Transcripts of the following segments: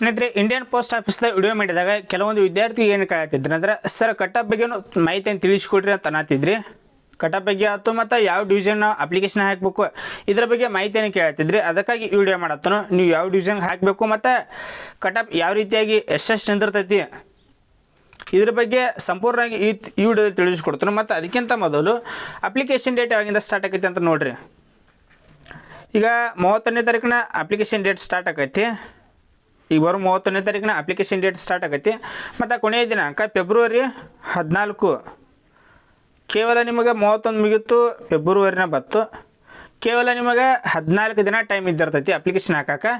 ಸ್ನೇಹಿತರೆ Indian post ಆಫೀಸ್ದ video ಮಾಡಿದಾಗ ಕೆಲವೊಂದು ವಿದ್ಯಾರ್ಥಿ ಏನು ಕೇಳತ್ತಿದ್ರು ಅಂದ್ರೆ, ಸರ್ ಕಟ್ಅಪ್ ಬಗ್ಗೆನೂ ಮಾಹಿತಿಯನ್ನು ತಿಳಿಸ್ಕೊಡ್ರಿ ಅಂತ ಅನ್ನತ್ತಿದ್ರಿ ಕಟ್ಅಪ್ ಬಗ್ಗೆ ಆಯ್ತು ಮತ್ತು ಯಾವ ಡಿವಿಷನ್ ಅಪ್ಲಿಕೇಶನ್ ಹಾಕಬೇಕು, ಇದ್ರ ಬಗ್ಗೆ ಮಾಹಿತಿಯನ್ನು ಕೇಳತ್ತಿದ್ರಿ ಅದಕ್ಕಾಗಿ ಈ ವಿಡಿಯೋ ಮಾಡತ್ತನು. ನೀವು ಯಾವ ಡಿವಿಷನ್ ಹಾಕಬೇಕು ಮತ್ತು ಕಟಪ್ ಯಾವ ರೀತಿಯಾಗಿ ಎಷ್ಟೆಷ್ಟು ನಿಂದಿರ್ತೈತಿ, ಇದ್ರ ಬಗ್ಗೆ ಸಂಪೂರ್ಣವಾಗಿ ಈ ಈ ವಿಡಿಯೋದಲ್ಲಿ ತಿಳಿಸ್ಕೊಡ್ತೀನಿ. ಮತ್ತು ಅದಕ್ಕಿಂತ ಮೊದಲು ಅಪ್ಲಿಕೇಶನ್ ಡೇಟ್ ಯಾವಾಗಿಂದ ಸ್ಟಾರ್ಟ್ ಆಕೈತಿ ಅಂತ ನೋಡ್ರಿ. ಈಗ ಮೂವತ್ತನೇ ತಾರೀಕಿನ ಅಪ್ಲಿಕೇಶನ್ ಡೇಟ್ ಸ್ಟಾರ್ಟ್ ಆಕೈತಿ. ಈಗ ಬರೋ ಮೂವತ್ತೊಂದನೇ ತಾರೀಕಿನ ಅಪ್ಲಿಕೇಶನ್ ಡೇಟ್ ಸ್ಟಾರ್ಟ್ ಆಗೈತಿ. ಮತ್ತು ಕೊನೆಯ ದಿನಾಂಕ ಫೆಬ್ರವರಿ ಹದಿನಾಲ್ಕು. ಕೇವಲ ನಿಮಗೆ ಮೂವತ್ತೊಂದು ಮುಗಿಯಿತು ಫೆಬ್ರವರಿನ ಬತ್ತು. ಕೇವಲ ನಿಮಗೆ ಹದಿನಾಲ್ಕು ದಿನ ಟೈಮ್ ಇದ್ದಿರ್ತೈತಿ ಅಪ್ಲಿಕೇಶನ್ ಹಾಕಕ್ಕೆ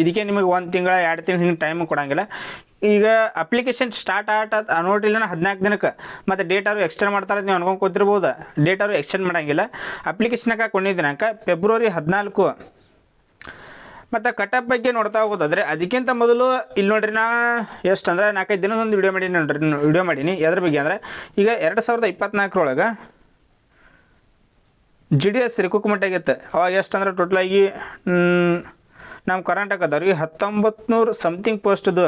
ಇದಕ್ಕೆ ನಿಮಗೆ ಒಂದು ತಿಂಗಳ, ಎರಡು ತಿಂಗಳು ಹಿಂಗೆ ಟೈಮ್ ಕೊಡಂಗಿಲ್ಲ. ಈಗ ಅಪ್ಲಿಕೇಶನ್ ಸ್ಟಾರ್ಟ್ ಆಟ ನೋಡಿಲ್ಲ ಹದಿನಾಲ್ಕು ದಿನಕ್ಕೆ. ಮತ್ತು ಡೇಟ್ ಅವರು ಎಕ್ಸ್ಟೆಂಡ್ ಮಾಡ್ತಾರೆ ನೀವು ಅನ್ಕೊಂಡು ಕೂತಿರ್ಬೋದು. ಡೇಟ್ ಅವರು ಎಕ್ಸ್ಟೆಂಡ್ ಮಾಡಂಗಿಲ್ಲ. ಅಪ್ಲಿಕೇಶನ್ ಹಾಕಕ್ಕೆ ಕೊನೆಯ ದಿನಾಂಕ ಫೆಬ್ರವರಿ ಹದಿನಾಲ್ಕು. ಮತ್ತು ಕಟಪ್ ಬಗ್ಗೆ ನೋಡ್ತಾ ಹೋಗೋದಾದ್ರೆ, ಅದಕ್ಕಿಂತ ಮೊದಲು ಇಲ್ಲಿ ನೋಡ್ರಿ ನಾ ಎಷ್ಟು ಅಂದ್ರೆ ನಾಲ್ಕೈದು ದಿನದೊಂದು ವಿಡಿಯೋ ಮಾಡೀನಿ ನೋಡ್ರಿ ವಿಡಿಯೋ ಮಾಡೀನಿ. ಎದ್ರ ಬಗ್ಗೆ ಅಂದ್ರೆ, ಈಗ ಎರಡು ಸಾವಿರದ ಇಪ್ಪತ್ನಾಲ್ಕರೊಳಗೆ ಜಿ ಡಿ ಎಸ್ ರಿಕುಕ್ಮೆಂಟ್ ಆಗಿತ್ತು. ಅವಾಗ ಎಷ್ಟು ಅಂದ್ರೆ ಟೋಟಲಾಗಿ ನಮ್ಮ ಕರ್ನಾಟಕದವ್ರಿಗೆ ಹತ್ತೊಂಬತ್ತು ನೂರು ಸಮಥಿಂಗ್ ಪೋಸ್ಟ್ದು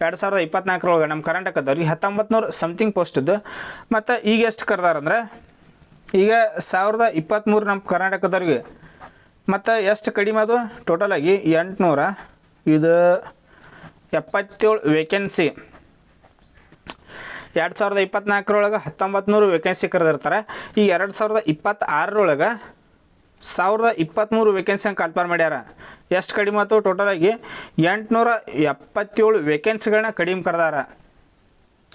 ಎರಡು ಸಾವಿರದ ಇಪ್ಪತ್ನಾಲ್ಕರೊಳಗೆ ನಮ್ಮ ಕರ್ನಾಟಕದವ್ರಿಗೆ ಹತ್ತೊಂಬತ್ತು ನೂರು ಸಮಥಿಂಗ್ ಪೋಸ್ಟ್ದು ಮತ್ತು ಈಗ ಎಷ್ಟು ಕರ್ದಾರಂದ್ರೆ ಈಗ ಸಾವಿರದ ಇಪ್ಪತ್ತ್ಮೂರು ನಮ್ಮ ಕರ್ನಾಟಕದವ್ರಿಗೆ ಮತ್ತು ಎಷ್ಟು ಕಡಿಮೆ ಅದು? ಟೋಟಲಾಗಿ ಎಂಟುನೂರ. ಇದು ಎಪ್ಪತ್ತೇಳು ವೇಕೆನ್ಸಿ ಎರಡು ಸಾವಿರದ ಇಪ್ಪತ್ನಾಲ್ಕರೊಳಗೆ ಹತ್ತೊಂಬತ್ತು ನೂರು ವೇಕೆನ್ಸಿ ಕರೆದಿರ್ತಾರೆ. ಈ ಎರಡು ಸಾವಿರದ ಇಪ್ಪತ್ತಾರರೊಳಗೆ ಸಾವಿರದ ಇಪ್ಪತ್ತ್ಮೂರು ವೇಕೆನ್ಸಿಯನ್ನು ಕಾಲ್ಪಾರ್ ಮಾಡ್ಯಾರ. ಎಷ್ಟು ಕಡಿಮೆ ಆಯ್ತು ಟೋಟಲಾಗಿ ಎಂಟುನೂರ ಎಪ್ಪತ್ತೇಳು ವೇಕೆನ್ಸಿಗಳನ್ನ ಕಡಿಮೆ ಕರೆದಾರ.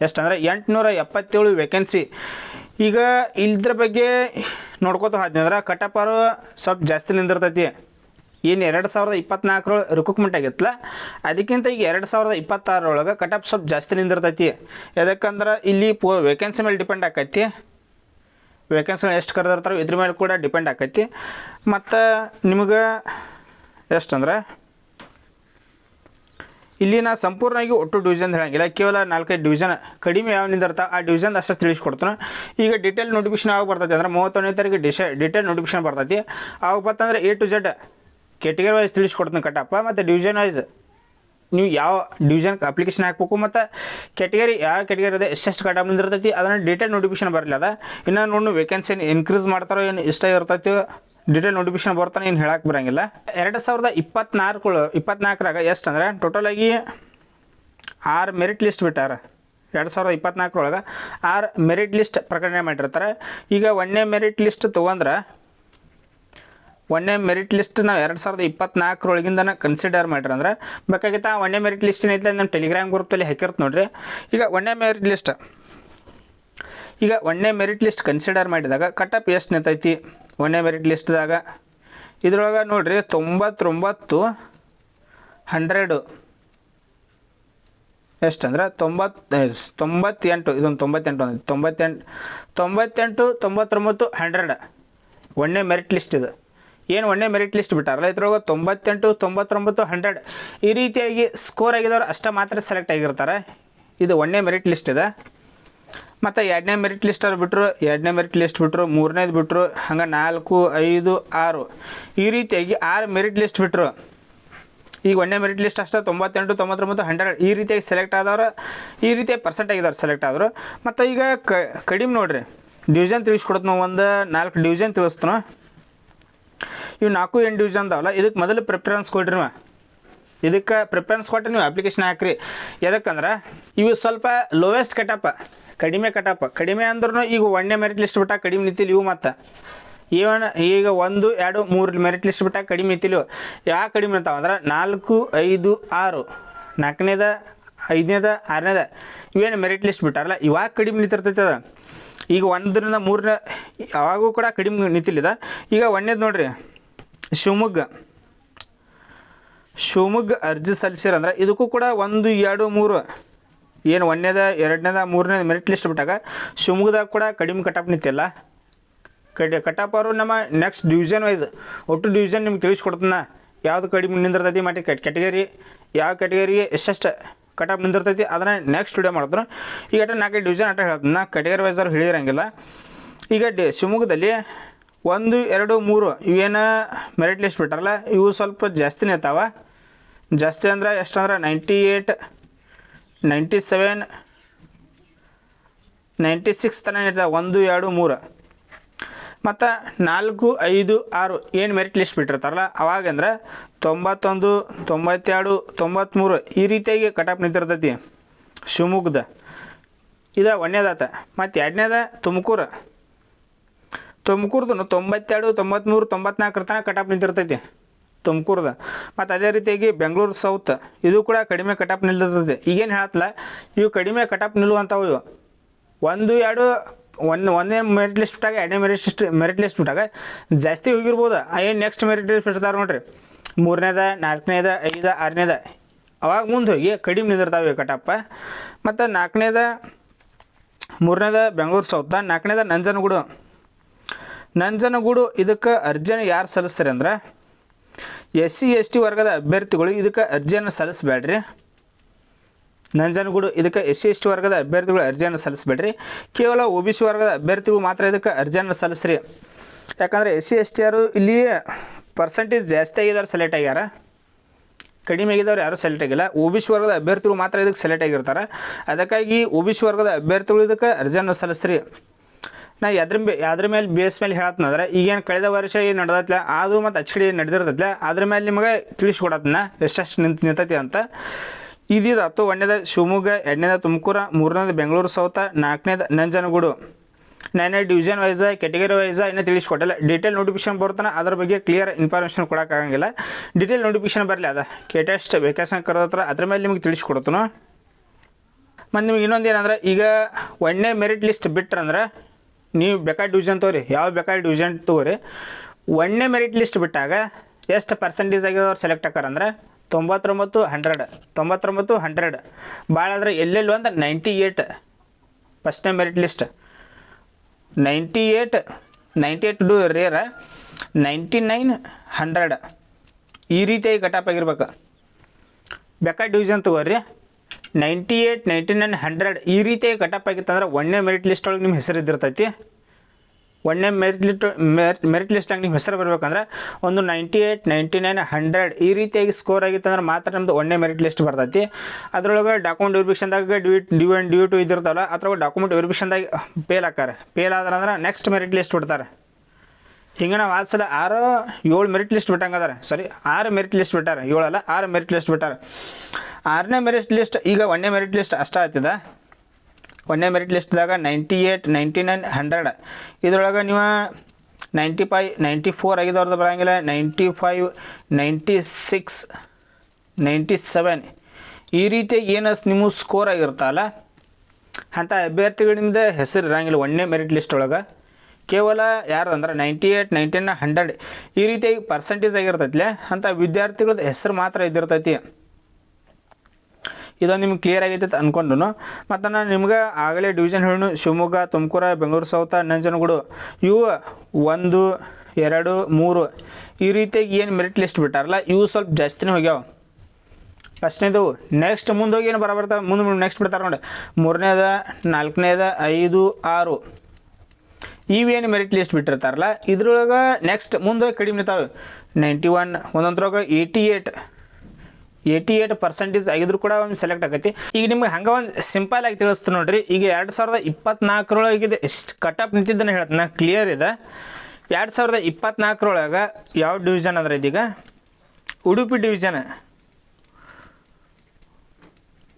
ಎಷ್ಟಂದ್ರೆ ಎಂಟುನೂರ ಎಪ್ಪತ್ತೇಳು ವೇಕೆನ್ಸಿ ಈಗ ಇದ್ರ ಬಗ್ಗೆ ನೋಡ್ಕೋತ ಹೋದ್ನಂದ್ರೆ ಕಟಪಾರು ಸ್ವಲ್ಪ ಜಾಸ್ತಿ ನಿಂದಿರ್ತೈತಿ. ಏನು ಎರಡು ಸಾವಿರದ ಇಪ್ಪತ್ನಾಲ್ಕರೊಳಗೆ ರಿಕ್ರೂಟ್ಮೆಂಟ್ ಆಗಿತ್ತಲ್ಲ, ಅದಕ್ಕಿಂತ ಈಗ ಎರಡು ಸಾವಿರದ ಇಪ್ಪತ್ತಾರರೊಳಗೆ ಕಟಪ್ ಸ್ವಲ್ಪ ಜಾಸ್ತಿ ನಿಂದಿರ್ತೈತಿ. ಯಾಕಂದ್ರೆ ಇಲ್ಲಿ ಪೋ ವೇಕೆನ್ಸಿ ಮೇಲೆ ಡಿಪೆಂಡ್ ಆಕೈತಿ. ವೇಕೆನ್ಸಿಗಳು ಎಷ್ಟು ಕರೆದಿರ್ತಾರೋ ಇದ್ರ ಮೇಲೆ ಕೂಡ ಡಿಪೆಂಡ್ ಆಕೈತಿ. ಮತ್ತು ನಿಮಗೆ ಎಷ್ಟಂದ್ರೆ ಇಲ್ಲಿ ಸಂಪೂರ್ಣವಾಗಿ ಒಟ್ಟು ಡಿವಿಷನ್ ಹೇಳಂಗಿಲ್ಲ. ಕೇವಲ ನಾಲ್ಕೈದು ಡಿವಿಷನ್ ಕಡಿಮೆ ಯಾವ ನಿಂದಿರ್ತಾ ಆ ಡಿವಿಷನ್ ಅಷ್ಟು ತಿಳಿಸ್ಕೊಡ್ತಾನೆ. ಈಗ ಡಿಟೇಲ್ ನೋಟಿಫಿಕೇಶನ್ ಯಾವಾಗ ಬರ್ತೈತಿ ಅಂದ್ರೆ ಮೂವತ್ತೊಂದನೇ ತಾರೀಕು ಡಿಶ ಡೀಟೇಲ್ ನೋಟಿಫಿಕೇಶನ್ ಬರ್ತೈತಿ. ಆವಾಗ ಬರ್ತಂದ್ರೆ A to Z category wise ತಿಳಿಸ್ಕೊಡ್ತೀನಿ ಕಟ್ಟಪ್ಪ. ಮತ್ತು ಡಿವಿಷನ್ ವೈಸ್ ನೀವು ಯಾವ ಡಿವಿಷನ್ಗೆ ಅಪ್ಲಿಕೇಶನ್ ಹಾಕ್ಬೇಕು, ಮತ್ತು ಕೆಟಗರಿ ಯಾವ ಕೆಟಗರಿ ಇದೆ, ಎಷ್ಟೆಷ್ಟು ಕಟಾಪ್ ನಿಂದಿರ್ತೈತಿ ಅದನ್ನು ಡಿಟೇಲ್ ನೋಟಿಫಿಕೇಶನ್ ಬರಲಿಲ್ಲ ಅದ. ಇನ್ನು ನೋಡಿ ವೇಕೆನ್ಸಿ ಏನು ಇನ್ಕ್ರೀಸ್ ಮಾಡ್ತಾರೋ ಏನು ಇಷ್ಟ ಇರ್ತೈತಿ ಡೀಟೇಲ್ ನೋಟಿಫಿಕೇಶನ್ ಬರ್ತಾನೆ ಏನು ಹೇಳಕ್ಕೆ ಬರಂಗಿಲ್ಲ. ಎರಡು ಸಾವಿರದ ಇಪ್ಪತ್ನಾಲ್ಕು ಇಪ್ಪತ್ನಾಲ್ಕರಾಗ ಎಷ್ಟು ಅಂದ್ರೆ ಟೋಟಲಾಗಿ ಆರು ಮೆರಿಟ್ ಲಿಸ್ಟ್ ಬಿಟ್ಟಾರೆ. ಎರಡು ಸಾವಿರದ ಇಪ್ಪತ್ನಾಲ್ಕರೊಳಗೆ ಆರು ಮೆರಿಟ್ ಲಿಸ್ಟ್ ಪ್ರಕಟಣೆ ಮಾಡಿರ್ತಾರೆ. ಈಗ ಒಂದನೇ ಮೆರಿಟ್ ಲಿಸ್ಟ್ ತೊಗೊಂಡ್ರೆ ಒಂದನೇ ಮೆರಿಟ್ ಲಿಸ್ಟ್ ನಾವು ಎರಡು ಸಾವಿರದ ಇಪ್ಪತ್ನಾಲ್ಕರೊಳಗಿಂದನೇ ಕನ್ಸಿಡರ್ ಮಾಡ್ರಿ ಅಂದ್ರೆ ಬೇಕಾಗಿತ್ತು ಆ ಒಂದನೇ ಮೆರಿಟ್ ಲಿಸ್ಟ್ ಏನೈತೆ ನಮ್ಮ ಟೆಲಿಗ್ರಾಮ್ ಗ್ರೂಪಲ್ಲಿ ಹಾಕಿರ್ತ ನೋಡಿರಿ. ಈಗ ಒಂದನೇ ಮೆರಿಟ್ ಲಿಸ್ಟ್ ಈಗ ಒಂದನೇ ಮೆರಿಟ್ ಲಿಸ್ಟ್ ಕನ್ಸಿಡರ್ ಮಾಡಿದಾಗ ಕಟ್ಟಪ್ ಎಷ್ಟು ನಿಂತೈತಿ. ಒಂದನೇ ಮೆರಿಟ್ ಲಿಸ್ಟ್ದಾಗ ಇದ್ರೊಳಗೆ ನೋಡಿರಿ ತೊಂಬತ್ತೊಂಬತ್ತು ಹಂಡ್ರೆಡು ಎಷ್ಟಂದ್ರೆ ತೊಂಬತ್ತು ತೊಂಬತ್ತೆಂಟು, ಇದೊಂದು ತೊಂಬತ್ತೆಂಟು ಒಂದು ತೊಂಬತ್ತೆಂಟು ತೊಂಬತ್ತೆಂಟು, ತೊಂಬತ್ತೊಂಬತ್ತು ಹಂಡ್ರೆಡ್ ಒಂದನೇ ಮೆರಿಟ್ ಲಿಸ್ಟ್ ಇದು. ಏನು ಒಂದನೇ ಮೆರಿಟ್ ಲಿಸ್ಟ್ ಬಿಟ್ಟಾರಲ್ಲ, ಇದ್ರೊಳಗೆ ತೊಂಬತ್ತೆಂಟು, ತೊಂಬತ್ತೊಂಬತ್ತು ಹಂಡ್ರೆಡ್ ಈ ರೀತಿಯಾಗಿ ಸ್ಕೋರ್ ಆಗಿದವರು ಅಷ್ಟೇ ಮಾತ್ರ ಸೆಲೆಕ್ಟ್ ಆಗಿರ್ತಾರೆ. ಇದು ಒಂದನೇ ಮೆರಿಟ್ ಲಿಸ್ಟ್ ಇದೆ. ಮತ್ತು ಎರಡನೇ ಮೆರಿಟ್ ಲಿಸ್ಟ್ ಅವ್ರು ಬಿಟ್ಟರು ಎರಡನೇ ಮೆರಿಟ್ ಲಿಸ್ಟ್ ಬಿಟ್ಟರು ಮೂರನೇದು ಬಿಟ್ಟರು ಹಂಗೆ ನಾಲ್ಕು, ಐದು, ಆರು. ಈ ರೀತಿಯಾಗಿ ಆರು ಮೆರಿಟ್ ಲಿಸ್ಟ್ ಬಿಟ್ಟರು ಈಗ ಒಂದನೇ ಮೆರಿಟ್ ಲಿಸ್ಟ್ ಅಷ್ಟೇ, ತೊಂಬತ್ತೆಂಟು, ತೊಂಬತ್ತೊಂಬತ್ತು, ಹಂಡ್ರೆಡ್. ಈ ರೀತಿಯಾಗಿ ಸೆಲೆಕ್ಟ್ ಆದವ್ರು, ಈ ರೀತಿಯಾಗಿ ಪರ್ಸೆಂಟ್ ಆಗಿದವ್ರು ಸೆಲೆಕ್ಟ್ ಆದರು. ಮತ್ತು ಈಗ ಕಡಿಮೆ ನೋಡಿರಿ. ಡಿವಿಷನ್ ತಿಳಿಸ್ಕೊಡ್ತು ನಾವು ಒಂದು ನಾಲ್ಕು ಡಿವಿಷನ್ ತಿಳಿಸ್ತು ಇವು ನಾಲ್ಕು ಎಂಟು ಡಿವಿಷನ್ ಅದಾವಲ್ಲ ಇದಕ್ಕೆ ಮೊದಲು ಪ್ರಿಫರೆನ್ಸ್ ಕೊಡ್ರಿ ನೀವು ಇದಕ್ಕೆ ಪ್ರಿಫರೆನ್ಸ್ ಕೊಟ್ಟು ನೀವು ಅಪ್ಲಿಕೇಶನ್ ಹಾಕ್ರಿ. ಎದಕ್ಕಂದ್ರೆ, ಇವು ಸ್ವಲ್ಪ ಲೋವೆಸ್ಟ್ ಕಟಪ್ ಕಡಿಮೆ ಕಟಪ್ ಕಡಿಮೆ ಅಂದ್ರೂ ಈಗ ಒಂದನೇ ಮೆರಿಟ್ ಲಿಸ್ಟ್ ಬಿಟ್ಟ ಕಡಿಮೆ ನಿಂತಿಲ್ಲ ಇವು ಮತ್ತು. ಈವನ್, ಈಗ ಒಂದು, ಎರಡು, ಮೂರು ಮೆರಿಟ್ ಲಿಸ್ಟ್ ಬಿಟ್ಟ ಕಡಿಮೆ ನಿಂತಿಲ್ಲ ಯಾಕೆ ಕಡಿಮೆ ನಿಂತಾವ ಅಂದ್ರೆ ನಾಲ್ಕು, ಐದು, ಆರು. ನಾಲ್ಕನೇದ, ಐದನೇದ, ಆರನೇದ ಇವೇನು ಮೆರಿಟ್ ಲಿಸ್ಟ್ ಬಿಟ್ಟಾರಲ್ಲ, ಇವಾಗ ಕಡಿಮೆ ನಿಂತಿರ್ತೈತೆ ಅದ. ಈಗ ಒಂದರಿಂದ ಮೂರನೇ ಯಾವಾಗೂ ಕೂಡ ಕಡಿಮೆ ನಿಂತಿಲ್ಲ ಈಗ ಒಂದೇದು ನೋಡ್ರಿ, ಶಿವಮೊಗ್ಗ. ಶಿವಮೊಗ್ಗ ಅರ್ಜಿ ಸಲ್ಲಿಸಿರ ಅಂದ್ರೆ ಇದಕ್ಕೂ ಕೂಡ ಒಂದು, ಎರಡು, ಮೂರು, ಏನು ಒಂದನೇದ, ಎರಡನೇದ, ಮೂರನೇದ ಮೆರಿಟ್ ಲಿಸ್ಟ್ ಬಿಟ್ಟಾಗ ಶಿವಮೊಗ್ಗದಾಗ ಕೂಡ ಕಡಿಮೆ ಕಟಾಪ್ ನಿಂತಿಲ್ಲ. ಕಡಿ ಕಟಪ್ ಅವರು ನಮ್ಮ ನೆಕ್ಸ್ಟ್ ಡಿವಿಷನ್ ವೈಸ್ ಒಟ್ಟು ಡಿವಿಷನ್ ನಿಮ್ಗೆ ತಿಳಿಸ್ಕೊಡ್ತಾನ. ಯಾವುದು ಕಡಿಮೆ ನಿಂದಿರ್ತೈತಿ ಮತ್ತು ಕೆಟಗರಿ ಯಾವ ಕೆಟಗರಿಗೆ ಎಷ್ಟೆಷ್ಟು ಕಟಪ್ ನಿಂದಿರ್ತೈತಿ ಅದನ್ನು ನೆಕ್ಸ್ಟ್ ವಿಡಿಯೋ ಮಾಡಿದ್ರು ಈಗ ಅಟ ನಾಲ್ಕೈದು ಡಿವಿಷನ್ ಅಟ ಹೇಳ್ತೀನಿ. ನಾ ಕೆಟಗರಿ ವೈಸ್ ಅವ್ರು ಹೇಳಿರಂಗಿಲ್ಲ. ಈಗ ಡಿ, ಶಿವಮೊಗ್ಗದಲ್ಲಿ ಒಂದು, ಎರಡು, ಮೂರು ಇವೇನು ಮೆರಿಟ್ ಲಿಸ್ಟ್ ಬಿಟ್ಟಾರಲ್ಲ ಇವು ಸ್ವಲ್ಪ ಜಾಸ್ತಿನೇ ಇರ್ತಾವ. ಜಾಸ್ತಿ ಅಂದರೆ ಎಷ್ಟಂದ್ರೆ ninety eight ninety seven ninety six ತನಕ ಇರ್ತದೆ. ಒಂದು, ಎರಡು, ಮೂರು. ಮತ್ತು ನಾಲ್ಕು, ಐದು, ಆರು ಏನು ಮೆರಿಟ್ ಲಿಸ್ಟ್ ಬಿಟ್ಟಿರ್ತಾರಲ್ಲ ಅವಾಗಂದ್ರೆ ತೊಂಬತ್ತೊಂದು, ತೊಂಬತ್ತೆರಡು ತೊಂಬತ್ತ್ಮೂರು ಈ ರೀತಿಯಾಗಿ ಕಟಾಪ್ ನಿಂತಿರ್ತೈತಿ. ಶಿವಮೊಗ್ಗದ. ಇದು ಒಂದನೇದಾತ. ಮತ್ತು ಎರಡನೇದ ತುಮಕೂರು. ತುಮಕೂರ್ದು ತೊಂಬತ್ತೆರಡು ತೊಂಬತ್ತ್ಮೂರು ತೊಂಬತ್ನಾಲ್ಕರ ತನಕ ಕಟಾಪ್ ನಿಂತಿರ್ತೈತಿ. ತುಮಕೂರ್ದು. ಮತ್ತು ಅದೇ ರೀತಿಯಾಗಿ ಬೆಂಗಳೂರು ಸೌತ್ ಇದು ಕೂಡ ಕಡಿಮೆ ಕಟಪ್ ನಿಲ್ದಿರ್ತೈತಿ ಈಗೇನು ಹೇಳತ್ತಲ್ಲ ಇವು ಕಡಿಮೆ ಕಟಪ್ ನಿಲ್ಲುವಂಥವು ಇವು. ಒಂದು, ಎರಡು ಒಂದು ಒಂದನೇ ಮೆರಿಟ್ ಲಿಸ್ಟ್ ಬಿಟ್ಟಾಗ ಎರಡನೇ ಮೆರಿಟ್ ಲಿಸ್ಟ್ ಮೆರಿಟ್ ಲಿಸ್ಟ್ ಬಿಟ್ಟಾಗ ಜಾಸ್ತಿ ಹೋಗಿರ್ಬೋದು. ಏನು ನೆಕ್ಸ್ಟ್ ಮೆರಿಟ್ ಲಿಸ್ಟ್ ಬಿಡ್ತಾರೆ ನೋಡ್ರಿ. ಮೂರನೇದ, ನಾಲ್ಕನೇದ, ಐದು, ಆರನೇದ. ಅವಾಗ ಮುಂದೆ ಹೋಗಿ ಕಡಿಮೆ ನಿಂದಿರ್ತಾವೆ ಕಟಪ್ಪ ಮತ್ತು ನಾಲ್ಕನೇದ, ಮೂರನೇದ ಬೆಂಗಳೂರು ಸೌತ ನಾಲ್ಕನೇದ ನಂಜನಗೂಡು. ನಂಜನಗೂಡು ಇದಕ್ಕೆ ಅರ್ಜಿನ ಯಾರು ಸಲ್ಲಿಸ್ತಾರೆ ಅಂದ್ರೆ ಎಸ್ ಸಿ ಎಸ್ ಟಿ ವರ್ಗದ ಅಭ್ಯರ್ಥಿಗಳು ಇದಕ್ಕೆ ಅರ್ಜಿಯನ್ನು ಸಲ್ಲಿಸಬೇಡ್ರಿ. ನಂಜನಗೂಡು ಇದಕ್ಕೆ ಎಸ್ ಸಿ ಎಸ್ ಟಿ ವರ್ಗದ ಅಭ್ಯರ್ಥಿಗಳು ಅರ್ಜಿಯನ್ನು ಸಲ್ಲಿಸಬೇಡ್ರಿ. ಕೇವಲ ಒ ಬಿ ಸಿ ವರ್ಗದ ಅಭ್ಯರ್ಥಿಗಳು ಮಾತ್ರ ಇದಕ್ಕೆ ಅರ್ಜಿಯನ್ನು ಸಲ್ಲಿಸ್ರಿ. ಯಾಕಂದರೆ ಎಸ್ ಸಿ ಎಸ್ ಟಿ ಅವರು ಇಲ್ಲಿ ಪರ್ಸೆಂಟೇಜ್ ಜಾಸ್ತಿ ಆಗಿದ್ದಾರೆ ಸೆಲೆಕ್ಟ್ ಆಗ್ಯಾರ ಕಡಿಮೆ ಆಗಿದ್ದವ್ರು ಯಾರೂ ಸೆಲೆಕ್ಟ್ ಆಗಿಲ್ಲ. ಒ ಬಿ ಸಿ ವರ್ಗದ ಅಭ್ಯರ್ಥಿಗಳು ಮಾತ್ರ ಇದಕ್ಕೆ ಸೆಲೆಕ್ಟ್ ಆಗಿರ್ತಾರೆ. ಅದಕ್ಕಾಗಿ ಒ ಬಿ ಸಿ ವರ್ಗದ ಅಭ್ಯರ್ಥಿಗಳು ಇದಕ್ಕೆ ಅರ್ಜಿಯನ್ನು ಸಲ್ಲಿಸ್ರಿ. ನಾ ಎದ್ರ ಅದ್ರ ಮೇಲೆ ಬೇಸ್ ಮೇಲೆ ಹೇಳತ್ನಂದ್ರೆ ಈಗೇನು ಕಳೆದ ವರ್ಷ ಏನು ನಡೆದತ್ಲ, ಅದು ಮತ್ತು ಅಚ್ಚಕಡಿ ಕಡೆ ನಡೆದಿರ್ತೈತ್ಲ, ಅದ್ರ ಮೇಲೆ ನಿಮಗೆ ತಿಳಿಸ್ಕೊಡತ್ನ, ಎಷ್ಟೆಷ್ಟು ನಿಂತು, ನಿಂತೈತಿ ಅಂತ. ಇದಿದಾತು ಒಂದನೇದ ಶಿವಮೊಗ್ಗ, ಎರಡನೇದ ತುಮಕೂರು, ಮೂರನೇದು ಬೆಂಗಳೂರು ಸೌತ, ನಾಲ್ಕನೇದು ನಂಜನಗೂಡು. ನಾನೇ ಡಿವಿಷನ್ ವೈಸ ಕೆಟಗರಿ ವೈಸ ಇನ್ನೂ ತಿಳಿಸ್ಕೊಟ್ಟಲ್ಲ. ಡೀಟೇಲ್ ನೋಟಿಫಿಕೇಶನ್ ಬರ್ತಾನೆ ಅದ್ರ ಬಗ್ಗೆ ಕ್ಲಿಯರ್ ಇನ್ಫಾರ್ಮೇಷನ್ ಕೊಡೋಕ್ಕಾಗಂಗಿಲ್ಲ ಡೀಟೇಲ್ ನೋಟಿಫಿಕೇಶನ್ ಬರಲಿ ಅದ. ಕೆಟೆಸ್ಟ್ ವೇಕೆನ್ಸನ್ ಕರೆದತ್ರ ಅದ್ರ ಮೇಲೆ ನಿಮಗೆ ತಿಳಿಸ್ಕೊಡ್ತಾನೋ. ಮತ್ತು ನಿಮಗೆ ಇನ್ನೊಂದು ಏನಂದ್ರೆ, ಈಗ ಒಂದನೇ ಮೆರಿಟ್ ಲಿಸ್ಟ್ ಬಿಟ್ರಂದ್ರೆ ನೀವು ಬೇಕಾದ ಡಿವಿಷನ್ ತಗೋರಿ, ಯಾವ ಬೇಕಾದ ಡಿವಿಷನ್ ತೊಗೊರಿ. ಒಂದನೇ ಮೆರಿಟ್ ಲಿಸ್ಟ್ ಬಿಟ್ಟಾಗ ಎಷ್ಟು ಪರ್ಸೆಂಟೇಜ್ ಆಗಿದವ್ರು ಸೆಲೆಕ್ಟ್ ಆಕಾರಂದ್ರೆ ತೊಂಬತ್ತೊಂಬತ್ತು ಹಂಡ್ರೆಡ್ ತೊಂಬತ್ತೊಂಬತ್ತು ಹಂಡ್ರೆಡ್ ಭಾಳ ಅದರ ಎಲ್ಲೆಲ್ಲೋ ಅಂದ್ರೆ ನೈಂಟಿ ಏಯ್ಟ್ ಫಸ್ಟ್ನೇ merit list ninety eight ninety eight do ರೇರ ನೈಂಟಿ ನೈನ್ ಹಂಡ್ರೆಡ್ ಈ ರೀತಿಯಾಗಿ ಕಟಾಪ್ ಆಗಿರ್ಬೇಕು. ಬೇಕಾದ ಡಿವಿಷನ್ ತಗೋರಿ. Ninety eight ninety nine, hundred ಈ ರೀತಿಯಾಗಿ ಕಟಪ್ ಆಗಿತ್ತಂದ್ರೆ ಒಂದನೇ ಮೆರಿಟ್ ಲಿಸ್ಟ್ ಒಳಗೆ ನಿಮ್ಮ ಹೆಸರು ಇದ್ದಿರ್ತೈತಿ. ಒಂದನೇ ಮೆರಿಟ್ ಲಿಸ್ಟ್ ಮೆರಿಟ್ ಲಿಸ್ಟಾಗಿ ನಿಮ್ಮ ಹೆಸರು ಬರಬೇಕಂದ್ರೆ ಒಂದು ninety eight ninety nine, hundred ಈ ರೀತಿಯಾಗಿ ಸ್ಕೋರ್ ಆಗಿತ್ತಂದ್ರೆ ಮಾತ್ರ ನಮ್ದು ಒಂದನೇ ಮೆರಿಟ್ ಲಿಸ್ಟ್ ಬರ್ತೈತಿ. ಅದರೊಳಗೆ document ವೆರಿಫಿಕೇಷನ್ದಾಗ due due and due to ಇದಿರ್ತಾವಲ್ಲ ಅದ್ರೊಳಗೆ ಡಾಕ್ಯುಮೆಂಟ್ ವೆರಿಫಿಕೇಷನ್ದಾಗ ಫೇಲ್ ಆಕಾರ ಫೇಲ್ ಆದ್ರೆ ನೆಕ್ಸ್ಟ್ ಮೆರಿಟ್ ಲಿಸ್ಟ್ ಬಿಡ್ತಾರೆ. ಹಿಂಗೆ ನಾವು ಆದ ಸಲ ಆರು ಏಳು ಮೆರಿಟ್ ಲಿಸ್ಟ್ ಬಿಟ್ಟಂಗೆ ಸಾರಿ, ಆರು ಮೆರಿಟ್ ಲಿಸ್ಟ್ ಬಿಟ್ಟಾರೆ. ಏಳಲ್ಲ ಆರು ಮೆರಿಟ್ ಲಿಸ್ಟ್ ಬಿಟ್ಟಾರೆ. ಆರನೇ ಮೆರಿಟ್ ಲಿಸ್ಟ್ ಈಗ ಒಂದನೇ ಮೆರಿಟ್ ಲಿಸ್ಟ್ ಅಷ್ಟ ಆಯ್ತದ? ಒಂದನೇ merit ಲಿಸ್ಟ್ದಾಗ ninety eight ninety nine hundred ಇದ್ರೊಳಗೆ ನೀವು ನೈಂಟಿ ಫೈ ನೈಂಟಿ ಫೋರ್ ಆಗಿದವ್ರದ್ದು ಬರೋಂಗಿಲ್ಲ. Ninety five ninety six ninety seven ಈ ರೀತಿ ಏನು ನಿಮ್ಮ ಸ್ಕೋರ್ ಆಗಿರ್ತಲ್ಲ ಅಂಥ ಅಭ್ಯರ್ಥಿಗಳಿಂದ ಹೆಸರು ಇರಂಗಿಲ್ಲ ಒಂದನೇ ಮೆರಿಟ್ ಲಿಸ್ಟ್ ಒಳಗೆ. ಕೇವಲ ಯಾರು ಅಂದ್ರೆ ನೈಂಟಿ ಏಯ್ಟ್ ನೈಂಟಿನ್ ಹಂಡ್ರೆಡ್ ಈ ರೀತಿಯಾಗಿ ಪರ್ಸೆಂಟೇಜ್ ಆಗಿರ್ತೈತಿಲ್ಲ ಅಂತ ವಿದ್ಯಾರ್ಥಿಗಳದ್ದು ಹೆಸರು ಮಾತ್ರ ಇದ್ದಿರ್ತೈತಿ. ಇದೊಂದು ನಿಮ್ಗೆ ಕ್ಲಿಯರ್ ಆಗೈತೆ ಅಂತ ಅನ್ಕೊಂಡು ಮತ್ತು ನಾನು ನಿಮ್ಗೆ ಆಗಲೇ ಡಿವಿಷನ್ ಹೇಳು ಶಿವಮೊಗ್ಗ, ತುಮಕೂರು, ಬೆಂಗಳೂರು ಸೌತ, ನಂಜನಗೂಡು. ಇವು ಒಂದು, ಎರಡು, ಮೂರು. ಈ ರೀತಿಯಾಗಿ ಏನು ಮೆರಿಟ್ ಲಿಸ್ಟ್ ಬಿಟ್ಟಾರಲ್ಲ, ಇವು ಸ್ವಲ್ಪ ಜಾಸ್ತಿನೇ ಹೋಗ್ಯಾವ. ಫಸ್ಟ್ನೇದು ನೆಕ್ಸ್ಟ್ ಮುಂದೆ ಹೋಗಿ ಏನು ಬರಬರ್ತಾವೆ ಮುಂದೆ ನೆಕ್ಸ್ಟ್ ಬಿಡ್ತಾರೆ ನೋಡಿ. ಮೂರನೇದ, ನಾಲ್ಕನೇದ, ಐದು, ಆರು. ಇವೇನು ಮೆರಿಟ್ ಲಿಸ್ಟ್ ಬಿಟ್ಟಿರ್ತಾರಲ್ಲ, ಇದ್ರೊಳಗೆ ನೆಕ್ಸ್ಟ್ ಮುಂದೆ ಕಡಿಮೆ ನಿಂತಾವೆ ninety one ಒಂದೊಂದ್ರೊಳಗೆ eighty eight eighty eight percentage ಆಗಿದ್ರು ಕೂಡ ಒಂದು ಸೆಲೆಕ್ಟ್ ಆಗೈತಿ. ಈಗ ನಿಮ್ಗೆ ಹಂಗೆ ಒಂದು ಸಿಂಪಲ್ ಆಗಿ ತಿಳಿಸ್ತೀನಿ ನೋಡ್ರಿ. ಈಗ ಎರಡು ಸಾವಿರದ ಇಪ್ಪತ್ನಾಲ್ಕರೊಳಗಿದೆ ಎಷ್ಟು ಕಟಪ್ ನಿಂತಿದ್ದನ್ನು ಹೇಳ್ತೀನಿ. ಕ್ಲಿಯರ್ ಇದೆ. ಎರಡು ಸಾವಿರದ ಇಪ್ಪತ್ನಾಲ್ಕರೊಳಗೆ ಯಾವ ಡಿವಿಷನ್ ಅಂದ್ರೆ ಇದೀಗ? ಉಡುಪಿ ಡಿವಿಷನ್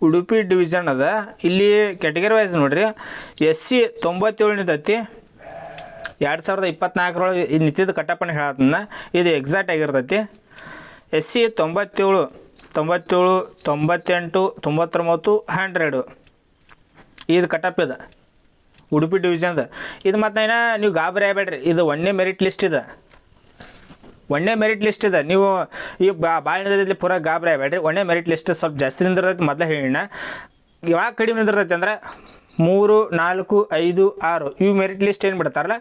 ಉಡುಪಿ ಡಿವಿಷನ್ ಅದ. ಇಲ್ಲಿ ಕ್ಯಾಟಗರಿ ವೈಸ್ ನೋಡ್ರಿ ಎಸ್ ಸಿ ತೊಂಬತ್ತೇಳು ಎರಡು ಸಾವಿರದ ಇಪ್ಪತ್ನಾಲ್ಕರೊಳಗೆ ಈ ನಿತ್ಯದ ಕಟ್ಟಪ್ಪನ ಹೇಳತ್ತನ್ನ ಇದು ಎಕ್ಸಾಕ್ಟ್ ಆಗಿರ್ತೈತಿ. ಎಸ್ ಸಿ ತೊಂಬತ್ತೇಳು ತೊಂಬತ್ತೇಳು, ತೊಂಬತ್ತೆಂಟು, ತೊಂಬತ್ತೊಂಬತ್ತು ಹಂಡ್ರೆಡು ಇದು ಕಟಪ್ ಇದು. ಉಡುಪಿ ಡಿವಿಷನ್ದು ಇದು ಮತ್ತು ಏನ ನೀವು ಗಾಬರಿ ಆಗಬೇಡ್ರಿ. ಇದು ಒಂದೇ ಮೆರಿಟ್ ಲಿಸ್ಟ್ ಇದೆ. ಒಂದೇ ಮೆರಿಟ್ ಲಿಸ್ಟ್ ಇದೆ. ನೀವು ಈ ಭಾಳ ನಿಂದಿರಲಿ ಪೂರ ಗಾಬರಿ ಆಗಬೇಡ್ರಿ. ಒಂದೇ ಮೆರಿಟ್ ಲಿಸ್ಟ್ ಸ್ವಲ್ಪ ಜಾಸ್ತಿ ನಿಂದಿರ್ತೈತಿ. ಮೊದಲೇ ಹೇಳಿನ. ಯಾವಾಗ ಕಡಿಮೆ ನಿಂದಿರ್ತೈತಿ ಅಂದ್ರೆ ಮೂರು, ನಾಲ್ಕು, ಐದು, ಆರು. ಇವು ಮೆರಿಟ್ ಲಿಸ್ಟ್ ಏನು ಬಿಡ್ತಾರಲ್ಲ?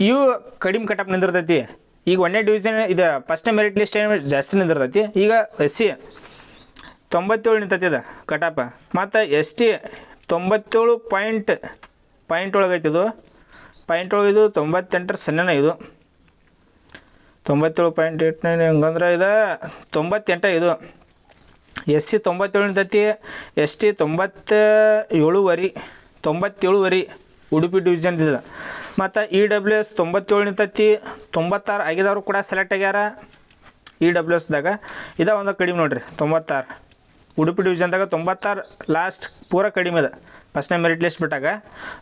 ಇವು ಕಡಿಮೆ ಕಟಪ್ ನಿಂದಿರ್ತೈತಿ. ಈಗ ಒಂದನೇ ಡಿವಿಷನ್ ಇದು ಫಸ್ಟ್ನೇ ಮೆರಿಟ್ ಲಿಸ್ಟ್ ಏನು ಜಾಸ್ತಿ ನಿಂದಿರ್ತೈತಿ. ಈಗ ಎಸ್ ಸಿ ತೊಂಬತ್ತೇಳು ನಿಂತೈತಿ ಅದು ಕಟಾಪ ಮತ್ತು ಎಸ್ ಟಿ ತೊಂಬತ್ತೇಳು ಪಾಯಿಂಟ್ ಪಾಯಿಂಟ್ ಒಳಗೈತಿ ಇದು. ಪಾಯಿಂಟ್ ಒಳಗೆ ಇದು ತೊಂಬತ್ತೆಂಟರ ಸಣ್ಣನ ಇದು. ತೊಂಬತ್ತೇಳು ಪಾಯಿಂಟ್ ಏಟ್ ನೈನ್ ಹೆಂಗಂದ್ರೆ ಇದು ತೊಂಬತ್ತೆಂಟ ಇದು. ಎಸ್ ಸಿ ತೊಂಬತ್ತೇಳು ದತ್ತಿ ಎಸ್ ಟಿ ತೊಂಬತ್ತ ಏಳುವರೆ ತೊಂಬತ್ತೇಳುವರೆ ಉಡುಪಿ ಡಿವಿಷನ್ ಇದೆ ಮತ್ತು ಇ ಡಬ್ಲ್ಯೂ ಎಸ್ ತೊಂಬತ್ತೇಳು ನಿಂತೈತಿ ತೊಂಬತ್ತಾರು ಆಗಿದವರು ಕೂಡ ಸೆಲೆಕ್ಟ್ ಆಗ್ಯಾರ ಇ ಡಬ್ಲ್ಯೂ ಎಸ್ದಾಗ ಇದ ಒಂದು ಕಡಿಮೆ ನೋಡಿರಿ, ತೊಂಬತ್ತಾರು. ಉಡುಪಿ ಡಿವಿಷನ್ದಾಗ ತೊಂಬತ್ತಾರು ಲಾಸ್ಟ್ ಪೂರ ಕಡಿಮೆ ಅದ. ಫಸ್ಟ್ನೇ ಮೆರಿಟ್ ಲಿಸ್ಟ್ ಬಿಟ್ಟಾಗ.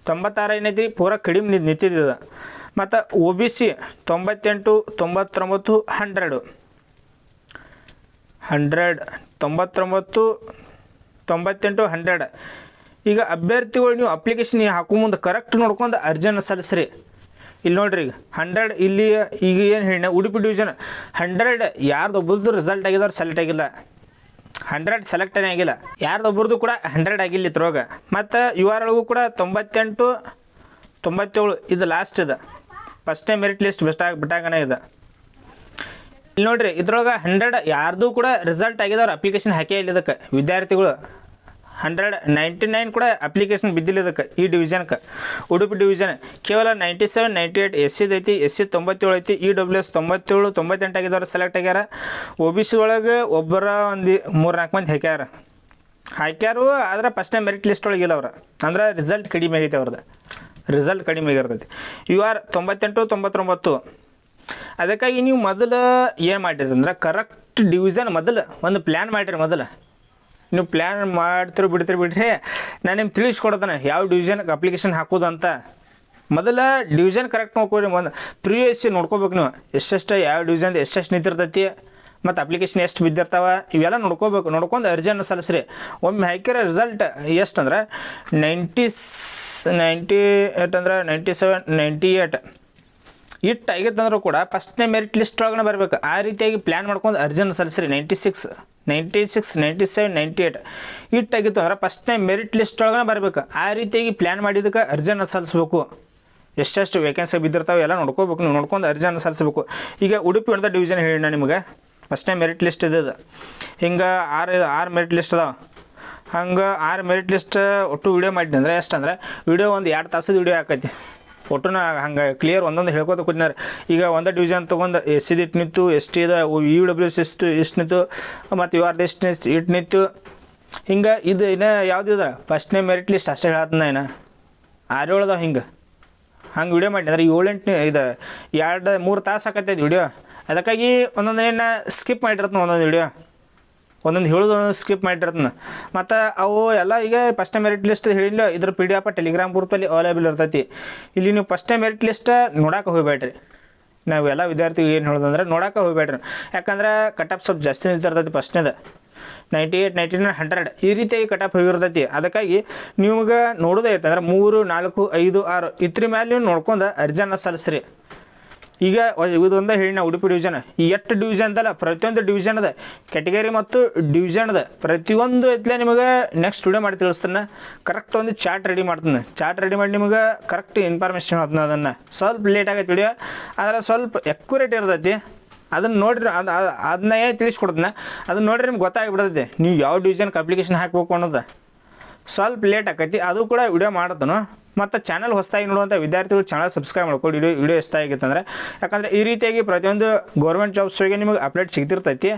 ತೊಂಬತ್ತಾರು ಏನೈತಿ ಪೂರ ಕಡಿಮೆ ನಿಂತ್ ನಿಂತಿದ್ದದ ಮತ್ತು ಒ ಬಿ ಸಿ ತೊಂಬತ್ತೆಂಟು, ತೊಂಬತ್ತೊಂಬತ್ತು ಹಂಡ್ರೆಡು ಹಂಡ್ರೆಡ್ ತೊಂಬತ್ತೊಂಬತ್ತು, ತೊಂಬತ್ತೆಂಟು ಹಂಡ್ರೆಡ್ ಈಗ ಅಭ್ಯರ್ಥಿಗಳು ನೀವು ಅಪ್ಲಿಕೇಶನ್ ಹಾಕೋ ಮುಂದೆ ಕರೆಕ್ಟ್ ನೋಡ್ಕೊಂಡು ಅರ್ಜಿನ ಸಲ್ಲಿಸ್ರಿ. ಇಲ್ಲಿ ನೋಡ್ರಿ ಈಗ ಹಂಡ್ರೆಡ್ ಇಲ್ಲಿ ಈಗ ಏನು ಹೇಳಿ ಉಡುಪಿ ಡಿವಿಷನ್ ಹಂಡ್ರೆಡ್ ಯಾರ್ದೊಬ್ಬರದ್ದು ರಿಸಲ್ಟ್ ಆಗಿದವ್ರು ಸೆಲೆಕ್ಟ್ ಆಗಿಲ್ಲ. ಹಂಡ್ರೆಡ್ ಸೆಲೆಕ್ಟೇ ಆಗಿಲ್ಲ. ಯಾರ್ದೊಬ್ಬರದು ಕೂಡ ಹಂಡ್ರೆಡ್ ಆಗಿಲ್ಲ ಇದ್ರೊಳಗ ಮತ್ತು ಯು ಆರ್ ಒಳಗೂ ಕೂಡ ತೊಂಬತ್ತೆಂಟು, ತೊಂಬತ್ತೇಳು, ಇದು ಲಾಸ್ಟ್ ಇದೆ. ಟೈಮ್ ಮೆರಿಟ್ ಲಿಸ್ಟ್ ಬೆಸ್ಟ್ ಆಗಿ ಬಿಟ್ಟಾಗನೇ ಇದೆ. ಇಲ್ಲಿ ನೋಡ್ರಿ, ಇದ್ರೊಳಗೆ ಹಂಡ್ರೆಡ್ ಯಾರ್ದು ಕೂಡ ರಿಸಲ್ಟ್ ಆಗಿದವ್ರು ಅಪ್ಲಿಕೇಶನ್ ಹಾಕೇ ಇಲ್ಲ ಇದಕ್ಕೆ. ವಿದ್ಯಾರ್ಥಿಗಳು ಹಂಡ್ರೆಡ್ ನೈಂಟಿ ನೈನ್ ಕೂಡ ಅಪ್ಲಿಕೇಶನ್ ಬಿದ್ದಿಲ್ಲ ಇದಕ್ಕೆ, ಈ ಡಿವಿಷನ್ಗೆ ಉಡುಪಿ ಡಿವಿಷನ್ ಕೇವಲ ninety seven ninety eight S ಸಿದು ಐತಿ ಎಸ್ ಸಿ ತೊಂಬತ್ತೇಳು ಐತಿ ಇ ಡಬ್ಲ್ಯೂ ಎಸ್ ತೊಂಬತ್ತೇಳು, ತೊಂಬತ್ತೆಂಟು ಆಗಿದವ್ರು ಸೆಲೆಕ್ಟ್ ಆಗ್ಯಾರ. ಒ ಬಿ ಸಿ ಒಳಗೆ ಒಬ್ಬರ ಒಂದು ಮೂರು ನಾಲ್ಕು ಮಂದಿ ಹಾಕ್ಯಾರ. ಹಾಕ್ಯಾರು, ಆದ್ರೆ ಫಸ್ಟ್ನೇ ಮೆರಿಟ್ ಲಿಸ್ಟ್ ಒಳಗಿಲ್ಲ ಅವ್ರು ಅಂದ್ರೆ ರಿಸಲ್ಟ್ ಕಡಿಮೆ ಆಗೈತೆ ಅವ್ರದ್ದು ರಿಸಲ್ಟ್ ಕಡಿಮೆ ಆಗಿರ್ತೈತಿ. ಯು ಆರ್ ತೊಂಬತ್ತೆಂಟು, ತೊಂಬತ್ತೊಂಬತ್ತು. ಅದಕ್ಕಾಗಿ ನೀವು ಮೊದಲು ಏನು ಮಾಡಿರಿ ಅಂದ್ರೆ ಕರೆಕ್ಟ್ ಡಿವಿಷನ್ ಮೊದಲು ಒಂದು ಪ್ಲ್ಯಾನ್ ಮಾಡಿರಿ ಮೊದಲು. ನೀವು ಪ್ಲ್ಯಾನ್ ಮಾಡ್ತಿರೋ ಬಿಡ್ತೀರಿ ಬಿಡ್ರಿ. ನಾನು ನಿಮ್ಗೆ ತಿಳಿಸ್ಕೊಡ್ತಾನೆ ಯಾವ ಡಿವಿಷನ್ಗೆ ಅಪ್ಲಿಕೇಶನ್ ಹಾಕೋದು ಅಂತ. ಮೊದಲ ಡಿವಿಷನ್ ಕರೆಕ್ಟ್ ನೋಡ್ಕೊಳ್ರಿ. ಒಂದು ಪ್ರಿವಿಯಸ್ ನೋಡ್ಕೋಬೇಕು ನೀವು. ಎಷ್ಟೆಷ್ಟು ಯಾವ ಡಿವಿಷನ್ ಎಷ್ಟೆಷ್ಟು ನಿಂತಿರ್ತೈತಿ, ಮತ್ತು ಅಪ್ಲಿಕೇಶನ್ ಎಷ್ಟು ಬಿದ್ದಿರ್ತಾವೆ, ಇವೆಲ್ಲ ನೋಡ್ಕೋಬೇಕು. ನೋಡ್ಕೊಂಡು ಅರ್ಜಿಯನ್ನು ಸಲ್ಲಿಸ್ರಿ. ಒಮ್ಮೆ ಹಾಕಿರೋ ರಿಸಲ್ಟ್ ಎಷ್ಟು ಅಂದ್ರೆ ನೈಂಟಿ ನೈಂಟಿ ಏಟ್ ಅಂದ್ರೆ ನೈಂಟಿ ಸೆವೆನ್ ನೈಂಟಿ ಏಟ್ ಇಟ್ಟು ಆಗಿತ್ತಂದ್ರೂ ಕೂಡ ಫಸ್ಟ್ನೇ ಮೆರಿಟ್ ಲಿಸ್ಟ್ ಒಳಗಡೆ ಬರಬೇಕು. ಆ ರೀತಿಯಾಗಿ ಪ್ಲ್ಯಾನ್ ಮಾಡ್ಕೊಂಡು ಅರ್ಜಿನ ಸಲ್ಲಿಸ್ರಿ. Ninety six ninety six ninety seven ninety eight ಇಟ್ಟಾಗಿತ್ತು ಅಂದ್ರೆ ಫಸ್ಟ್ನೇ ಮೆರಿಟ್ ಲಿಸ್ಟ್ ಒಳಗಡೆ ಬರಬೇಕು. ಆ ರೀತಿಯಾಗಿ ಪ್ಲ್ಯಾನ್ ಮಾಡಿದ್ದಕ್ಕೆ ಅರ್ಜನ್ ಸಲ್ಲಿಸ್ಬೇಕು. ಎಷ್ಟೆಷ್ಟು ವೇಕೆನ್ಸಿ ಬಿದ್ದಿರ್ತಾವೆ ಎಲ್ಲ ನೋಡ್ಕೋಬೇಕು. ನೀವು ನೋಡ್ಕೊಂಡು ಅರ್ಜಿನ ಸಲ್ಲಿಸಬೇಕು. ಈಗ ಉಡುಪಿ ಅಂತ ಡಿವಿಷನ್ ಹೇಳಿ ನಿಮಗೆ. ಫಸ್ಟ್ನೇ ಮೆರಿಟ್ ಲಿಸ್ಟ್ ಇದೆ ಹಿಂಗೆ ಆರು ಆರು ಮೆರಿಟ್ ಲಿಸ್ಟ್ ಅದಾವೆ. ಹಂಗೆ ಆರು ಮೆರಿಟ್ ಲಿಸ್ಟ್ ಒಟ್ಟು ವಿಡಿಯೋ ಮಾಡಿದ್ನಂದ್ರೆ ಎಷ್ಟು ಅಂದ್ರೆ ವಿಡಿಯೋ ಒಂದು ಎರಡು ತಾಸದ ವಿಡಿಯೋ ಹಾಕೈತಿ. ಒಟ್ಟು ನಾ ಹಂಗೆ ಕ್ಲಿಯರ್ ಒಂದೊಂದು ಹೇಳ್ಕೊತ ಕೂತಿನಾರ. ಈಗ ಒಂದು ಡಿವಿಷನ್ ತೊಗೊಂಡು ಎಸ್ ಸಿದು ಇಟ್ಟು ನಿಂತು ಎಸ್ ಟಿ ಟಿದ ಯು ಡಬ್ಲ್ಯೂ ಎಸ್ ಎಷ್ಟು ಇಷ್ಟು ನಿಂತು, ಮತ್ತು ಯು ಆರ್ ಎಷ್ಟು ಇಟ್ಟು ನಿಂತು ಹಿಂಗೆ ಇದು ಇನ್ನು ಯಾವ್ದು ಫಸ್ಟ್ನೇ ಮೆರಿಟ್ ಲಿಸ್ಟ್ ಅಷ್ಟೇ ಹೇಳತ್ತನ ಇನ್ನು. ಆರು ಏಳದಾವ ಹಿಂಗೆ. ಹಂಗೆ ವಿಡಿಯೋ ಮಾಡಿ ಏಳೆಂಟು ಇದು ಎರಡು ಮೂರು ತಾಸು ಆಕತ್ತೈದು ವಿಡಿಯೋ ಅದಕ್ಕಾಗಿ ಒಂದೊಂದು ಏನು ಸ್ಕಿಪ್ ಮಾಡಿರತ್ತೆ ಒಂದೊಂದು ವಿಡಿಯೋ ಒಂದೊಂದು ಹೇಳೋದು ಸ್ಕಿಪ್ ಮಾಡಿರ್ತನ. ಮತ್ತು ಅವು ಎಲ್ಲ ಈಗ ಫಸ್ಟ್ ಮೆರಿಟ್ ಲಿಸ್ಟ್ ಹೇಳಿಲ್ಲ, ಇದ್ರ ಪಿ ಡಿ ಎಫ್ ಟೆಲಿಗ್ರಾಮ್ ಗ್ರೂಪಲ್ಲಿ ಅವೈಲೇಬಲ್ ಇರ್ತೈತಿ. ಇಲ್ಲಿ ನೀವು ಫಸ್ಟೇ ಮೆರಿಟ್ ಲಿಸ್ಟ್ ನೋಡಕ್ಕೆ ಹೋಗ್ಬೇಡ್ರಿ ನಾವು ಎಲ್ಲ ವಿದ್ಯಾರ್ಥಿಗಳು ಏನು ಹೇಳೋದಂದ್ರೆ ನೋಡಕ್ಕೆ ಹೋಗ್ಬೇಡ್ರಿ ಯಾಕಂದ್ರೆ ಕಟಪ್ ಸ್ವಲ್ಪ ಜಾಸ್ತಿ ನಿಂತಿರ್ತೈತಿ ಫಸ್ಟ್ನೇದು ninety eight ninety nine hundred ಈ ರೀತಿಯಾಗಿ ಕಟಪ್ ಹೋಗಿರ್ತೈತಿ. ಅದಕ್ಕಾಗಿ ನಿಮ್ಗೆ ನೋಡೋದೈತೆ ಅಂದ್ರೆ ಮೂರು, ನಾಲ್ಕು, ಐದು, ಆರು ಇದ್ರ ಮೇಲೆ ನೀವು ನೋಡ್ಕೊಂಡು ಅರ್ಜಿನ ಸಲ್ಲಿಸ್ರಿ. ಈಗ ಇದೊಂದೇ ಹೇಳಿ ನಾ ಉಡುಪಿ ಡಿವಿಷನ್ ಎಷ್ಟು ಡಿವಿಷನ್ದಲ್ಲ ಪ್ರತಿಯೊಂದು ಡಿವಿಷನ್ ಅದ. ಕ್ಯಾಟಗರಿ ಮತ್ತು ಡಿವಿಷನ್ ಅದ. ಪ್ರತಿಯೊಂದು ಐತ್ಲೆ ನಿಮಗೆ ನೆಕ್ಸ್ಟ್ ಸ್ಟುಡಿಯೋ ಮಾಡಿ ತಿಳಿಸ್ತಾನೆ. ಕರೆಕ್ಟ್ ಒಂದು ಚಾರ್ಟ್ ರೆಡಿ ಮಾಡ್ತಾನೆ. ಚಾರ್ಟ್ ರೆಡಿ ಮಾಡಿ ನಿಮಗೆ ಕರೆಕ್ಟ್ ಇನ್ಫಾರ್ಮೇಷನ್ ಹೇಳ್ತಾನೆ ಅದನ್ನು. ಸ್ವಲ್ಪ ಲೇಟ್ ಆಗೈತೆ ವಿಡಿಯೋ ಆದರೆ ಸ್ವಲ್ಪ ಎಕ್ಯುರೇಟ್ ಇರ್ತೈತಿ. ಅದನ್ನು ನೋಡಿರಿ, ಅದು ಅದನ್ನ ಏನು ತಿಳಿಸ್ಕೊಡ್ತಾನೆ. ಅದನ್ನ ನೋಡಿರಿ ನಿಮ್ಗೆ ಗೊತ್ತಾಗಿಬಿಡ್ತೈತಿ. ನೀವು ಯಾವ ಡಿವಿಷನ್ಗೆ ಅಪ್ಲಿಕೇಶನ್ ಹಾಕ್ಬೇಕು ಅನ್ನೋದು. ಸ್ವಲ್ಪ ಲೇಟ್ ಆಕೈತಿ. ಅದು ಕೂಡ ವಿಡಿಯೋ ಮಾಡ್ತಾನು ಮತ್ತು ಚಾನಲ್ ಹೊಸದಾಗಿ ನೋಡುವಂಥ ವಿದ್ಯಾರ್ಥಿಗಳು ಚಾನಲ್ ಸಬ್ಸ್ಕ್ರೈಬ್ ಮಾಡ್ಕೊಂಡು ವಿಡಿಯೋ ವಿಡಿಯೋ ಅಂದರೆ ಯಾಕಂದರೆ ಈ ರೀತಿಯಾಗಿ ಪ್ರತಿಯೊಂದು ಗೌರ್ಮೆಂಟ್ ಜಾಬ್ಸ್ಗೆ ನಿಮಗೆ ಅಪ್ಡೇಟ್ ಸಿಗ್ತಿರ್ತೈತಿ.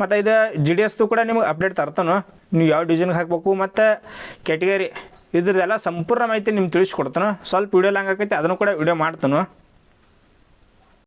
ಮತ್ತು ಇದು ಜಿ ಡಿ ಎಸ್ದು ಕೂಡ ನಿಮಗೆ ಅಪ್ಡೇಟ್ ತರ್ತಾನು. ನೀವು ಯಾವ ಡಿವಿಷನ್ಗೆ ಹಾಕಬೇಕು, ಮತ್ತು ಕೆಟಗರಿ ಇದ್ರದ್ದೆಲ್ಲ ಸಂಪೂರ್ಣ ಮಾಹಿತಿ ನಿಮ್ಗೆ ತಿಳಿಸ್ಕೊಡ್ತಾನು. ಸ್ವಲ್ಪ ವಿಡಿಯೋ ಲಾಂಗ್ ಆಕೈತಿ, ಅದನ್ನು ಕೂಡ ವಿಡಿಯೋ ಮಾಡ್ತಾನು.